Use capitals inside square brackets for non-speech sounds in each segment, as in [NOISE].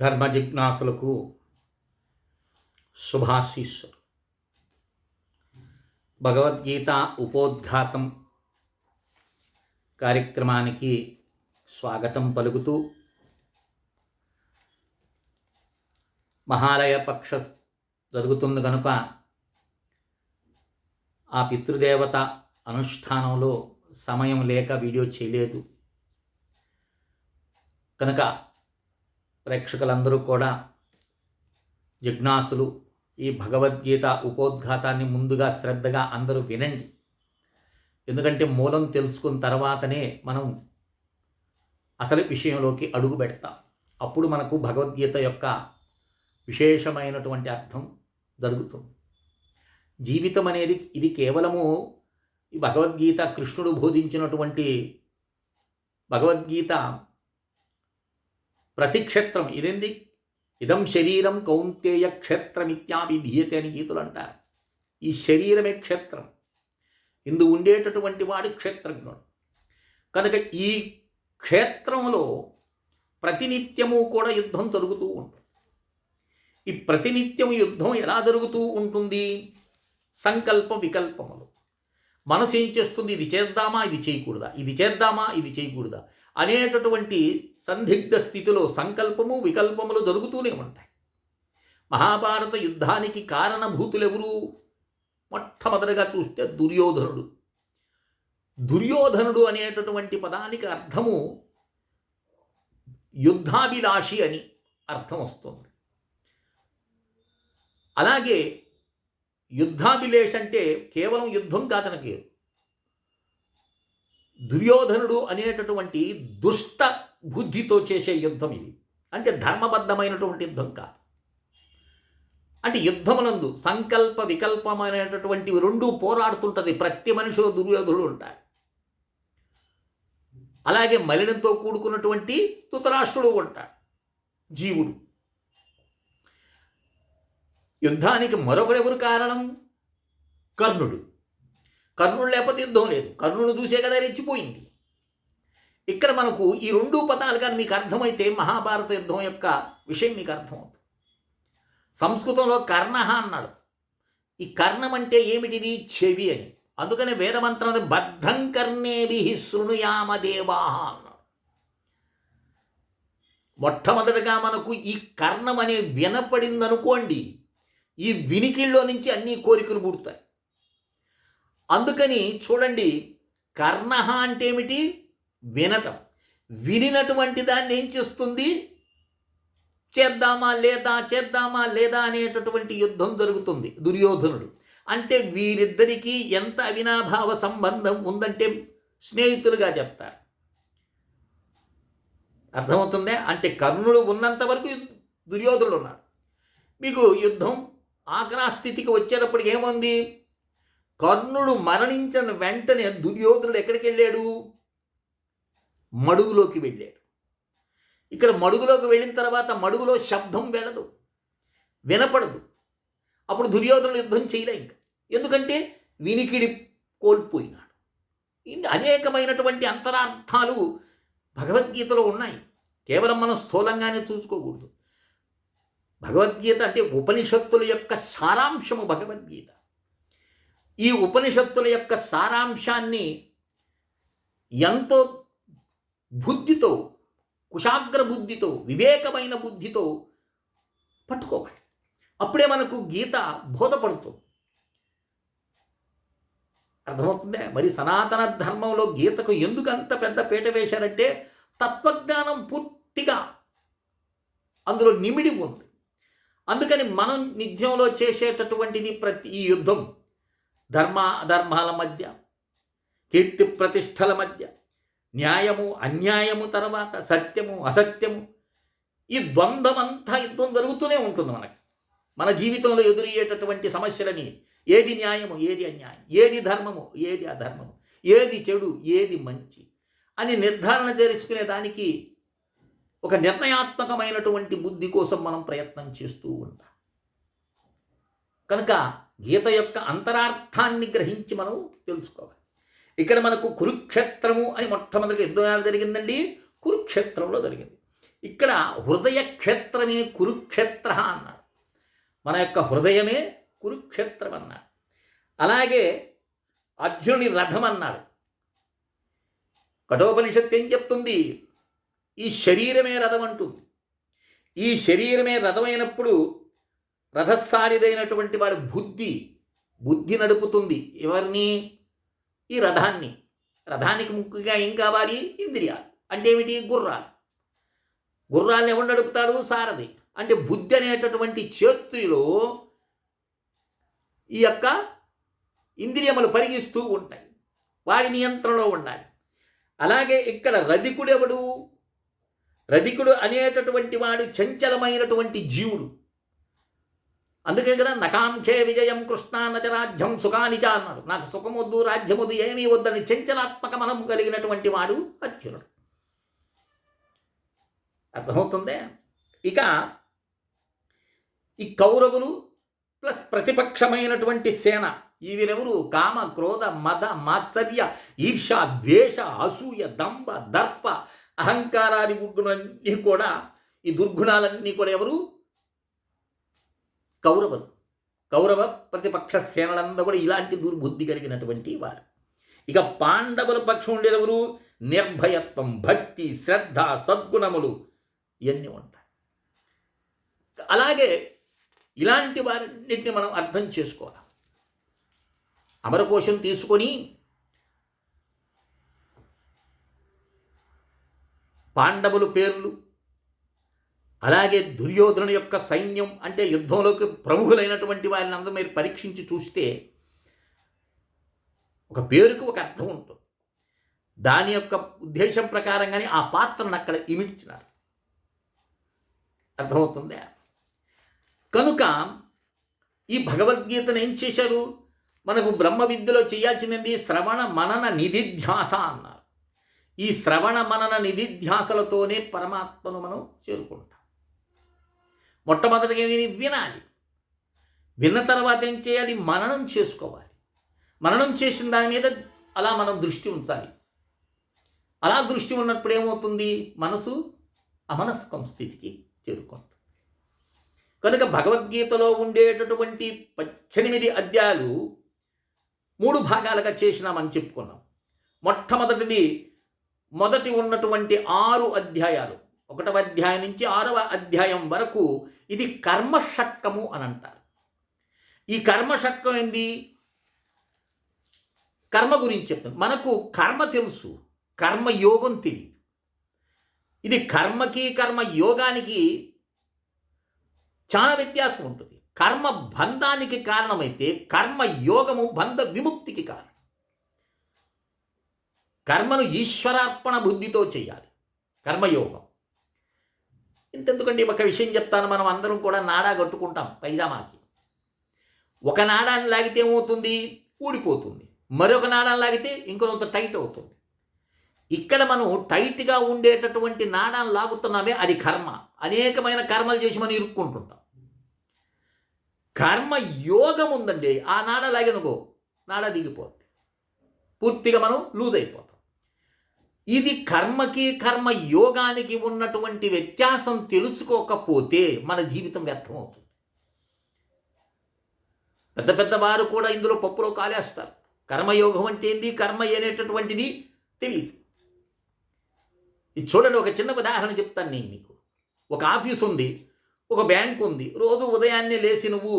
ధర్మ జిజ్ఞాసులకు శుభాశీస్సులు భగవద్గీత ఉపోద్ఘాతం కార్యక్రమానికి స్వాగతం పలుకుతూ మహాలయ పక్ష జరుగుతుంది కనుక ఆ పితృదేవత అనుష్ఠానంలో సమయం లేక వీడియో చేయలేదు. కనుక ప్రేక్షకులందరూ కూడా జిజ్ఞాసులు ఈ భగవద్గీత ఉపోద్ఘాతాన్ని ముందుగా శ్రద్ధగా అందరూ వినండి. ఎందుకంటే మూలం తెలుసుకున్న తర్వాతనే మనం అసలు విషయంలోకి అడుగు పెడతాం. అప్పుడు మనకు భగవద్గీత యొక్క విశేషమైనటువంటి అర్థం జరుగుతుంది. జీవితం అనేది ఇది కేవలము ఈ భగవద్గీత కృష్ణుడు బోధించినటువంటి భగవద్గీత ప్రతిక్షేత్రం ఇదేంది? ఇదం శరీరం కౌంతేయ క్షేత్రమిత్యాభిధీయతే అని గీతులు అంటారు. ఈ శరీరమే క్షేత్రం. ఇందు ఉండేటటువంటి వాడు క్షేత్రజ్ఞుడు. కనుక ఈ క్షేత్రంలో ప్రతినిత్యము కూడా యుద్ధం జరుగుతూ ఉంటుంది. ఈ ప్రతినిత్యం యుద్ధం ఎలా జరుగుతూ ఉంటుంది? సంకల్ప వికల్పములు. మనసు ఏం చేస్తుంది? ఇది చేద్దామా? ఇది చేయకూడదా? ఇది చేద్దామా? ఇది చేయకూడదా? అనేటటువంటి సందిగ్ధ స్థితిలో సంకల్పము వికల్పములు జరుగుతూనే ఉంటాయి. మహాభారత యుద్ధానికి కారణభూతులెవరు? మొట్టమొదటిగా చూస్తే దుర్యోధనుడు. దుర్యోధనుడు అనేటటువంటి పదానికి అర్థము యుద్ధాభిలాషి అని అర్థం వస్తుంది. అలాగే యుద్ధాభిలేష్ అంటే కేవలం యుద్ధం కాదనకి దుర్యోధనుడు అనేటటువంటి దుష్ట బుద్ధితో చేసే యుద్ధం ఇది. అంటే ధర్మబద్ధమైనటువంటి యుద్ధం కాదు. అంటే యుద్ధమునందు సంకల్ప వికల్పమైనటువంటి రెండు పోరాడుతుంటుంది. ప్రతి మనిషిలో దుర్యోధుడు ఉంటాడు. అలాగే మలినంతో కూడుకున్నటువంటి తుతరాష్ట్రుడు ఉంటాడు. జీవుడు. యుద్ధానికి మరొకడెవరు కారణం? కర్ణుడు. కర్ణుడు లేకపోతే యుద్ధం లేదు. కర్ణుడు చూసే కదా రెచ్చిపోయింది. ఇక్కడ మనకు ఈ రెండు పదాలు కానీ మీకు అర్థమైతే మహాభారత యుద్ధం యొక్క విషయం మీకు అర్థమవుతుంది. సంస్కృతంలో కర్ణ అన్నాడు. ఈ కర్ణం అంటే ఏమిటిది? చెవి అని. అందుకనే వేదమంత్రం బద్ధం కర్ణేభి శృణుయామ దేవా అన్నాడు. మొట్టమొదటిగా మనకు ఈ కర్ణం అనే వినపడిందనుకోండి ఈ వినికిల్లో నుంచి అన్ని కోరికలు పుడతాయి అందుకని చూడండి కర్ణ అంటే ఏమిటి వినటం. వినినటువంటి దాన్ని ఏం చేస్తుంది? చేద్దామా లేదా చేద్దామా లేదా అనేటటువంటి యుద్ధం జరుగుతుంది దుర్యోధనుడు. అంటే వీరిద్దరికీ ఎంత అవినాభావ సంబంధం ఉందంటే స్నేహితులుగా చెప్తారు. అర్థమవుతుందే? అంటే కర్ణుడు ఉన్నంత వరకు దుర్యోధనుడు ఉన్నాడు. మీకు యుద్ధం ఆగ్రా స్థితికి వచ్చేటప్పుడు ఏముంది? కర్ణుడు మరణించిన వెంటనే దుర్యోధనుడు ఎక్కడికి వెళ్ళాడు? మడుగులోకి వెళ్ళాడు. ఇక్కడ మడుగులోకి వెళ్ళిన తర్వాత మడుగులో శబ్దం వెళ్ళదు వినపడదు. అప్పుడు దుర్యోధనుడు యుద్ధం చేయలే ఇంకా. ఎందుకంటే వినికిడి కోల్పోయినాడు. ఇన్ని అనేకమైనటువంటి అంతరార్థాలు భగవద్గీతలో ఉన్నాయి. కేవలం మనం స్థూలంగానే చూసుకోకూడదు. భగవద్గీత అంటే ఉపనిషత్తుల యొక్క సారాంశము భగవద్గీత. ఈ ఉపనిషత్తుల యొక్క సారాంశాన్ని ఎంతో బుద్ధితో కుశాగ్ర బుద్ధితో వివేకమైన బుద్ధితో పట్టుకోవాలి. అప్పుడే మనకు గీత బోధపడుతుంది. అర్థమవుతుందే? మరి సనాతన ధర్మంలో గీతకు ఎందుకు అంత పెద్ద పీట వేశారంటే తత్వజ్ఞానం పూర్తిగా అందులో నిమిడి ఉంది. అందుకని మనం నిత్యంలో చేసేటటువంటిది ప్రతి ఈ యుద్ధం ధర్మ అధర్మాల మధ్య కీర్తి ప్రతిష్టల మధ్య న్యాయము అన్యాయము తర్వాత సత్యము అసత్యము ఈ ద్వంద్వమంతా యుద్ధం జరుగుతూనే ఉంటుంది మనకి. మన జీవితంలో ఎదురయ్యేటటువంటి సమస్యలని ఏది న్యాయము ఏది అన్యాయం ఏది ధర్మము ఏది అధర్మము ఏది చెడు ఏది మంచి అని నిర్ధారణ చేసుకునే దానికి ఒక నిర్ణయాత్మకమైనటువంటి బుద్ధి కోసం మనం ప్రయత్నం చేస్తూ ఉంటాం. కనుక గీత యొక్క అంతరార్థాన్ని గ్రహించి మనం తెలుసుకోవాలి. ఇక్కడ మనకు కురుక్షేత్రము అని మొట్టమొదటి యుద్ధం జరిగిందండి? కురుక్షేత్రంలో జరిగింది. ఇక్కడ హృదయ క్షేత్రమే కురుక్షేత్ర అన్నాడు మన యొక్క హృదయమే కురుక్షేత్రం అన్నాడు అలాగే అర్జునుని రథం అన్నాడు. కఠోపనిషత్తు ఏం చెప్తుంది? ఈ శరీరమే రథం అంటుంది. ఈ శరీరమే రథమైనప్పుడు రథసారిదైనటువంటి వాడి బుద్ధి బుద్ధి నడుపుతుంది. ఎవరిని? ఈ రథాన్ని. రథానికి ముఖ్యంగా ఏం కావాలి? ఇంద్రియాలు. అంటే ఏమిటి? గుర్రాలు. గుర్రాలను ఎవరు నడుపుతాడు? సారథి. అంటే బుద్ధి అనేటటువంటి చేతుల్లో ఈ యొక్క ఇంద్రియములు పరిగిస్తూ ఉంటాయి. వాడి నియంత్రణలో ఉండాలి. అలాగే ఇక్కడ రధికుడెవడు రధికుడు అనేటటువంటి వాడు చంచలమైనటువంటి జీవుడు. అందుకే కదా నకాంక్షే విజయం కృష్ణ నచ రాజ్యం సుఖానిచ అన్నాడు. నాకు సుఖమొద్దు రాజ్యమొద్దు ఏమీ వద్దని చంచలాత్మక మనం కలిగినటువంటి వాడు అర్జునుడు. అర్థమవుతుందే? ఇక ఈ కౌరవులు ప్లస్ ప్రతిపక్షమైనటువంటి సేన వీరెవరు కామ క్రోధ మద మాత్సర్య ఈర్ష ద్వేష అసూయ దంభ దర్ప అహంకారాది గుణాలన్నీ కూడా ఈ దుర్గుణాలన్నీ కూడా ఎవరు? కౌరవులు. కౌరవ ప్రతిపక్ష సేనలంతా కూడా ఇలాంటి దుర్బుద్ధి కలిగినటువంటి వారు. ఇక పాండవుల పక్షం ఉండేదెవరు? నిర్భయత్వం భక్తి శ్రద్ధ సద్గుణములు ఇవన్నీ ఉంటాయి. అలాగే ఇలాంటి వారిన్నింటిని మనం అర్థం చేసుకోవాలి. అమరకోశం తీసుకొని పాండవులు పేర్లు అలాగే దుర్యోధను యొక్క సైన్యం అంటే యుద్ధంలోకి ప్రముఖులైనటువంటి వారిని అందరూ మీరు పరీక్షించి చూస్తే ఒక పేరుకు ఒక అర్థం ఉంటుంది. దాని యొక్క ఉద్దేశం ప్రకారంగానే ఆ పాత్రను అక్కడ ఇమిడ్చినారు. అర్థమవుతుందా? కనుక ఈ భగవద్గీతను ఏం చేశారు? మనకు బ్రహ్మ విద్యలో చేయాల్సినది శ్రవణ మనన నిధిధ్యాస అన్నారు. ఈ శ్రవణ మనన నిధిధ్యాసలతోనే పరమాత్మను మనం చేరుకుంటాం. మొట్టమొదటిగా విని వినాలి. విన్న తర్వాత ఏం చేయాలి? మననం చేసుకోవాలి. మననం చేసిన దాని మీద అలా మనం దృష్టి ఉంచాలి. అలా దృష్టి ఉన్నప్పుడు ఏమవుతుంది? మనసు అమనస్కం స్థితికి చేరుకుంటుంది. కనుక భగవద్గీతలో ఉండేటటువంటి పద్దెనిమిది అధ్యాయాలు మూడు భాగాలుగా చేసినామని చెప్పుకున్నాం. మొట్టమొదటిది మొదటి ఉన్నటువంటి ఆరు అధ్యాయాలు. ఒకటవ అధ్యాయం నుంచి ఆరవ అధ్యాయం వరకు ఇది కర్మషక్కము అని అంటారు ఈ కర్మషక్కం ఏంది? కర్మ గురించి చెప్తాను మనకు కర్మ తెలుసు కర్మయోగం తెలియదు. ఇది కర్మకి కర్మ యోగానికి చాలా వ్యత్యాసం ఉంటుంది. కర్మ బంధానికి కారణమైతే కర్మ యోగము బంధ విముక్తికి కారణం. కర్మను ఈశ్వరార్పణ బుద్ధితో చేయాలి. కర్మయోగం. ఇంతెందుకండి ఒక విషయం చెప్తాను మనం అందరం కూడా నాడా కట్టుకుంటాం పైజామాకి. ఒక నాడాన్ని లాగితే ఏమవుతుంది? ఊడిపోతుంది. మరొక నాడాన్ని లాగితే ఇంకొంత టైట్ అవుతుంది. ఇక్కడ మనం టైట్గా ఉండేటటువంటి నాడాన్ని లాగుతున్నామే అది కర్మ. అనేకమైన కర్మలు చేసి మనం ఇరుక్కుంటుంటాం. కర్మ యోగం ఉందండి. ఆ నాడ లాగినకో నాడ దిగిపోతుంది పూర్తిగా మనం లూజ్ అయిపోతాం. ఇది కర్మకి కర్మ యోగానికి ఉన్నటువంటి వ్యత్యాసం తెలుసుకోకపోతే మన జీవితం వ్యర్థమవుతుంది. పెద్ద పెద్ద వారు కూడా ఇందులో పప్పులో కాలేస్తారు. కర్మయోగం అంటే ఏంది? కర్మ అనేటటువంటిది తెలియదు ఇది చూడండి ఒక చిన్న ఉదాహరణ చెప్తాను నేను మీకు. ఒక ఆఫీస్ ఉంది ఒక బ్యాంక్ ఉంది. రోజు ఉదయాన్నే లేచి నువ్వు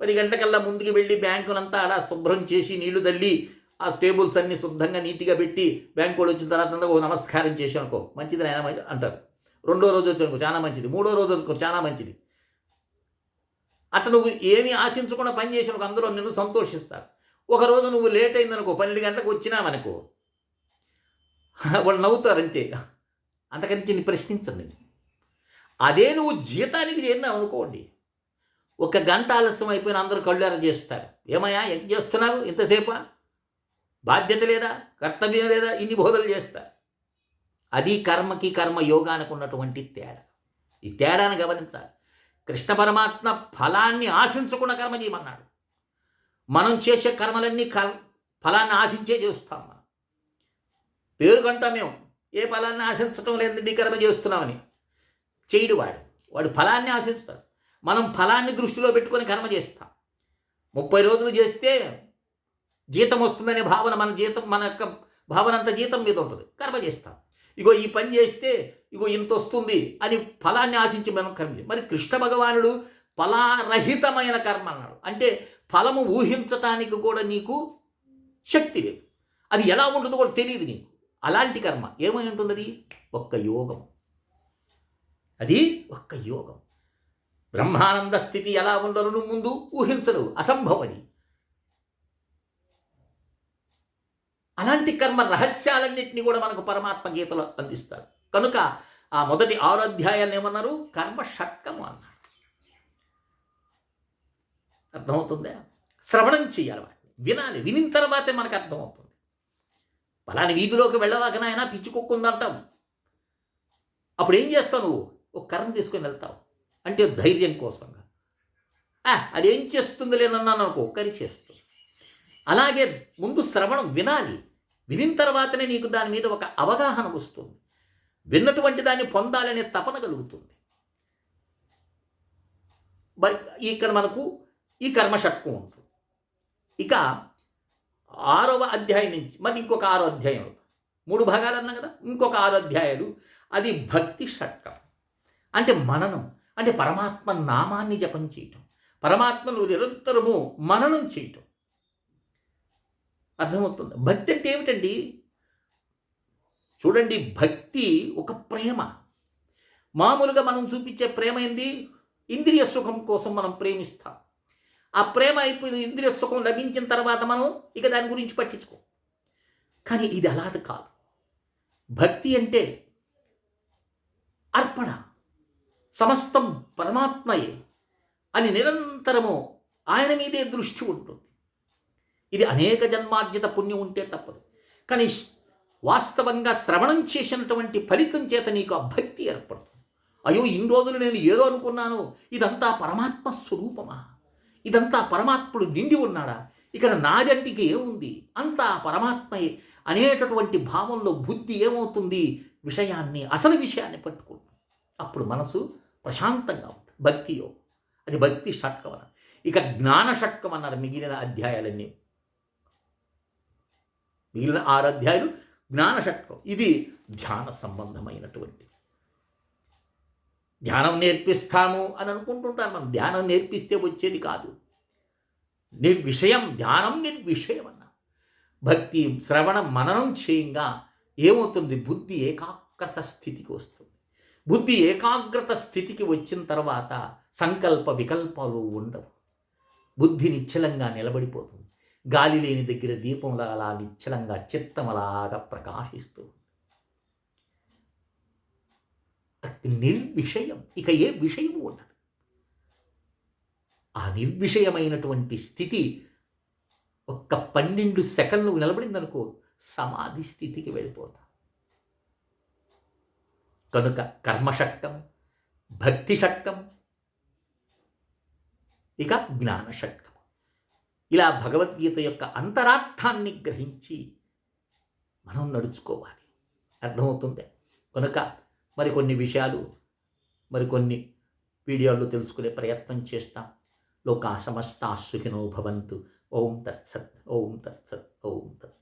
పది గంటకల్లా ముందుకు వెళ్ళి బ్యాంకునంతా అలా శుభ్రం చేసి నీళ్ళు తల్లి ఆ టేబుల్స్ అన్ని శుద్ధంగా నీట్గా పెట్టి బ్యాంక్ కూడా వచ్చిన తర్వాత ఓ నమస్కారం చేసి అనుకో మంచిది ఆయన అంటారు. రెండో రోజు వచ్చి చాలా మంచిది. మూడో రోజు వచ్చుకో చాలా మంచిది. అట్లా నువ్వు ఏమీ ఆశించకుండా పని చేసిన అందరూ నిన్ను సంతోషిస్తారు. ఒకరోజు నువ్వు లేట్ అయిందనుకో పన్నెండు గంటలకు వచ్చినామనుకో [LAUGHS] వాళ్ళు నవ్వుతారు అంతే. అంతకంటే నేను. ప్రశ్నించండి అదే నువ్వు జీతానికి చేరినావు అనుకోండి. ఒక గంట ఆలస్యం అయిపోయిన అందరూ కళ్ళార చేస్తారు. ఏమయ్యా ఏం చేస్తున్నావు ఇంతసేపా? బాధ్యత లేదా? కర్తవ్యం లేదా? ఇన్ని బోధలు చేస్తారు అది కర్మకి కర్మ యోగానికి ఉన్నటువంటి తేడా. ఈ తేడాను గమనించాలి. కృష్ణ పరమాత్మ ఫలాన్ని ఆశించకుండా కర్మ చేయమన్నాడు మనం చేసే కర్మలన్నీ కర్ ఫలాన్ని ఆశించే చేస్తాం మనం. పేరు కంటాం మేము. ఏ ఫలాన్ని ఆశించటం లేదండి కర్మ చేస్తున్నామని. చేయడు వాడు. వాడు ఫలాన్ని ఆశిస్తాడు. మనం ఫలాన్ని దృష్టిలో పెట్టుకొని కర్మ చేస్తాం. ముప్పై రోజులు చేస్తే జీతం వస్తుందనే భావన మన జీతం మన యొక్క భావన అంతా జీతం మీద ఉంటుంది. కర్మ చేస్తాం. ఇగో ఈ పని చేస్తే ఇగో ఇంత వస్తుంది అని ఫలాన్ని ఆశించి మనం కర్మ మరి కృష్ణ భగవానుడు ఫలారహితమైన కర్మ అన్నాడు. అంటే ఫలము ఊహించటానికి కూడా నీకు శక్తి లేదు. అది ఎలా ఉంటుందో కూడా తెలియదు నీకు. అలాంటి కర్మ ఏమై ఉంటుంది అది? ఒక్క యోగం. అది ఒక్క యోగం. బ్రహ్మానంద స్థితి ఎలా ఉండరు ముందు ఊహించలేవు. అసంభవని అలాంటి కర్మ రహస్యాలన్నింటినీ కూడా మనకు పరమాత్మ గీతలో అందిస్తాడు. కనుక ఆ మొదటి ఆరు అధ్యాయాన్ని ఏమన్నారు? కర్మ షట్కము అన్నారు అర్థమవుతుందా? శ్రవణం చేయాలి వాటిని. వినాలి. వినిన తర్వాతే మనకు అర్థమవుతుంది. పలాని వీధిలోకి వెళ్ళదాకనైనా పిచ్చుకొక్కుందంటాం అప్పుడు ఏం చేస్తావు నువ్వు? ఒక కర్ర తీసుకొని వెళ్తావు. అంటే ధైర్యం కోసంగా. అది అదేం చేస్తుంది లేనన్నాను అనుకో. కరి చేస్తుంది. అలాగే ముందు శ్రవణం వినాలి. వినిన తర్వాతనే నీకు దాని మీద ఒక అవగాహన వస్తుంది. విన్నటువంటి దాన్ని పొందాలనే తపన కలుగుతుంది. మరి ఇక్కడ మనకు ఈ కర్మషట్కం ఉంటుంది. ఇక ఆరవ అధ్యాయం నుంచి మరి ఇంకొక ఆరో అధ్యాయం మూడు భాగాలు అన్నా కదా? ఇంకొక ఆరు అధ్యాయాలు. అది భక్తి షట్కం అంటే మననం. అంటే పరమాత్మ నామాన్ని జపం చేయటం. పరమాత్మను నిరంతరము మననం చేయటం. అర్థమవుతుంది. భక్తి అంటే ఏమిటండి? చూడండి భక్తి ఒక ప్రేమ. మామూలుగా మనం చూపించే ప్రేమ ఏంది? ఇంద్రియ సుఖం కోసం మనం ప్రేమిస్తాం. ఆ ప్రేమ అయిపోయి ఇంద్రియ సుఖం లభించిన తర్వాత మనం ఇక దాని గురించి పట్టించుకో. కానీ ఇది అలాది కాదు. భక్తి అంటే అర్పణ. సమస్తం పరమాత్మయే అని నిరంతరము ఆయన మీదే దృష్టి ఉంటుంది. ఇది అనేక జన్మార్జిత పుణ్యం ఉంటే తప్పదు. కానీ వాస్తవంగా శ్రవణం చేసినటువంటి ఫలితం చేత నీకు ఆ భక్తి ఏర్పడుతుంది. అయ్యో ఇన్ని రోజులు నేను ఏదో అనుకున్నాను. ఇదంతా పరమాత్మ స్వరూపమా? ఇదంతా పరమాత్ముడు నిండి ఉన్నాడా? ఇక్కడ నాదంటికి ఏముంది? అంతా పరమాత్మయే అనేటటువంటి భావంలో బుద్ధి ఏమవుతుంది? విషయాన్ని అసలు విషయాన్ని పట్టుకుంటుంది. అప్పుడు మనసు ప్రశాంతంగా ఉంటుంది. భక్తి అది భక్తి షట్కం అన్నారు ఇక జ్ఞాన షట్కం అన్నారు మిగిలిన అధ్యాయాలన్నీ. మిగిలిన ఆరు అధ్యాయులు ఇది ధ్యాన సంబంధమైనటువంటి. ధ్యానం నేర్పిస్తాము అని అనుకుంటుంటారు మనం. ధ్యానం నేర్పిస్తే వచ్చేది కాదు. నిర్విషయం ధ్యానం నిర్విషయం అన్న భక్తి శ్రవణం మననం చేయంగా ఏమవుతుంది? బుద్ధి ఏకాగ్రత స్థితికి వస్తుంది. బుద్ధి ఏకాగ్రత స్థితికి వచ్చిన తర్వాత సంకల్ప వికల్పాలు ఉండవు. బుద్ధి నిశ్చలంగా నిలబడిపోతుంది. గాలి లేని దగ్గర దీపంలా అలా నిశ్చలంగా చిత్తమలాగా ప్రకాశిస్తూ నిర్విషయం ఇక ఏ విషయము ఉండదు. ఆ నిర్విషయమైనటువంటి స్థితి ఒక్క పన్నెండు సెకండ్లు నిలబడిందనుకో సమాధి స్థితికి వెళ్ళిపోతా. కనుక కర్మశక్తం భక్తి శక్తం ఇక జ్ఞానశక్తం. ఇలా భగవద్గీత యొక్క అంతరార్థాన్ని గ్రహించి మనం నడుచుకోవాలి. అర్థమవుతుంది? కనుక మరికొన్ని విషయాలు మరికొన్ని వీడియోల్లో తెలుసుకునే ప్రయత్నం చేస్తాం. లోకా సమస్తా సుఖినో భవంతు. ఓం తత్సత్ ఓం తత్సత్ ఓం తత్సత్.